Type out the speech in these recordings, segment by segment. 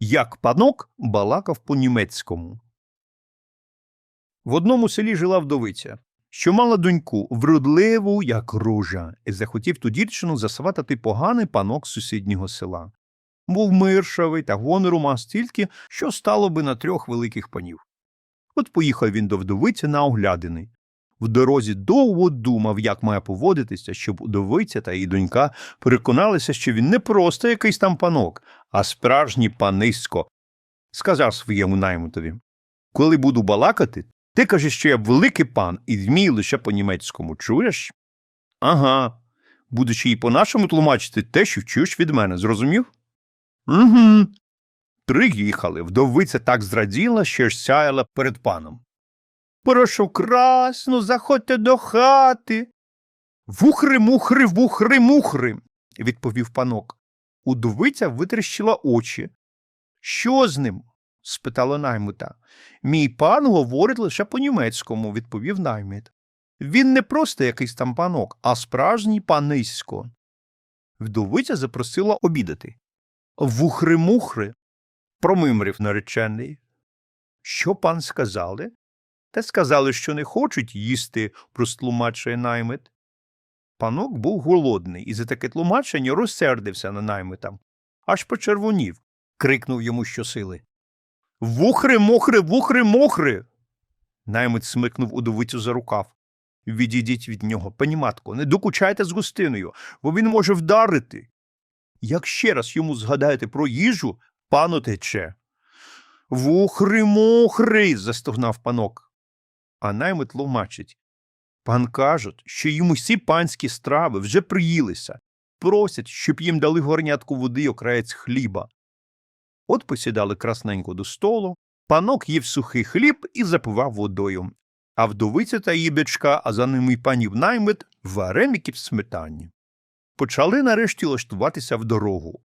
як панок балакав по-німецькому. В одному селі жила вдовиця, що мала доньку, вродливу, як ружа, і захотів ту дівчину засватати поганий панок сусіднього села. Був миршавий та гонору мав стільки, що стало би на трьох великих панів. От поїхав він до вдовиці на оглядини. В дорозі довго думав, як має поводитися, щоб удовиця та її донька переконалися, що він не просто якийсь там панок, а справжній панисько. Сказав своєму наймитові Коли буду балакати, ти кажеш, що я великий пан і вмію лише по-німецькому, чуєш? Ага. Будучи і по-нашому тлумачити те, що чуєш від мене, зрозумів? Угу. Приїхали. Вдовиця так зраділа, що ж сяяла перед паном. Прошу красно, заходьте до хати. Вухри, мухри, вухри, мухри, відповів панок. Удовиця витріщила очі. Що з ним? спитала наймита. Мій пан говорить лише по-німецькому, відповів наймит. Він не просто якийсь там панок, а справжній панисько. Вдовиця запросила обідати. Вухри-мухри, промимрив наречений. Що пан сказали? Та сказали, що не хочуть їсти, простлумачує наймит. Панок був голодний і за таке тлумачення розсердився на наймита. Аж почервонів, крикнув йому щосили. Вухри, мохри, вухри, мохри. Наймит смикнув удовицю за рукав. Відійдіть від нього, пані матко, не докучайте з гостиною, бо він може вдарити. Як ще раз йому згадаєте про їжу, пану тече. Вухри, мохри. застогнав панок. А наймит тлумачить. Пан кажуть, що йому всі панські страви вже приїлися, просять, щоб їм дали горнятку води й окраєць хліба. От посідали красненько до столу, панок їв сухий хліб і запивав водою, а вдовиця та її бичка, а за ними й панів наймит, вареники в сметані. Почали нарешті лаштуватися в дорогу.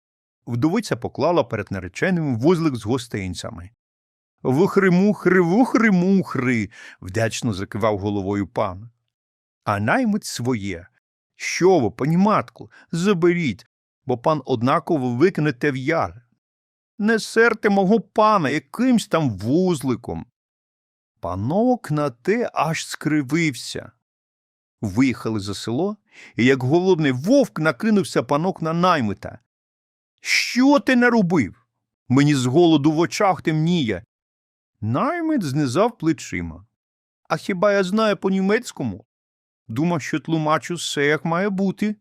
Вдовиця поклала перед нареченим вузлик з гостинцями. Вухри-мухри, вухри-мухри, вдячно закивав головою пан. А наймит своє. Що ви, пані матку, заберіть, бо пан однаково викинете в яр. Не серте мого пана якимсь там вузликом. Панок на те аж скривився. Виїхали за село, і як голодний вовк накинувся панок на наймита. Що ти наробив? Мені з голоду в очах темніє. Наймит знизав плечима. А хіба я знаю по-німецькому? Думав, що тлумачу все, як має бути.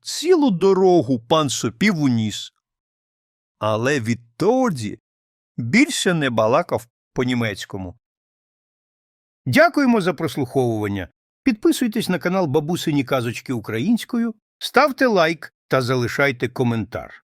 Цілу дорогу пан сопів у ніс. Але відтоді більше не балакав по-німецькому. Дякуємо за прослуховування. Підписуйтесь на канал Бабусині Казочки Українською, ставте лайк та залишайте коментар.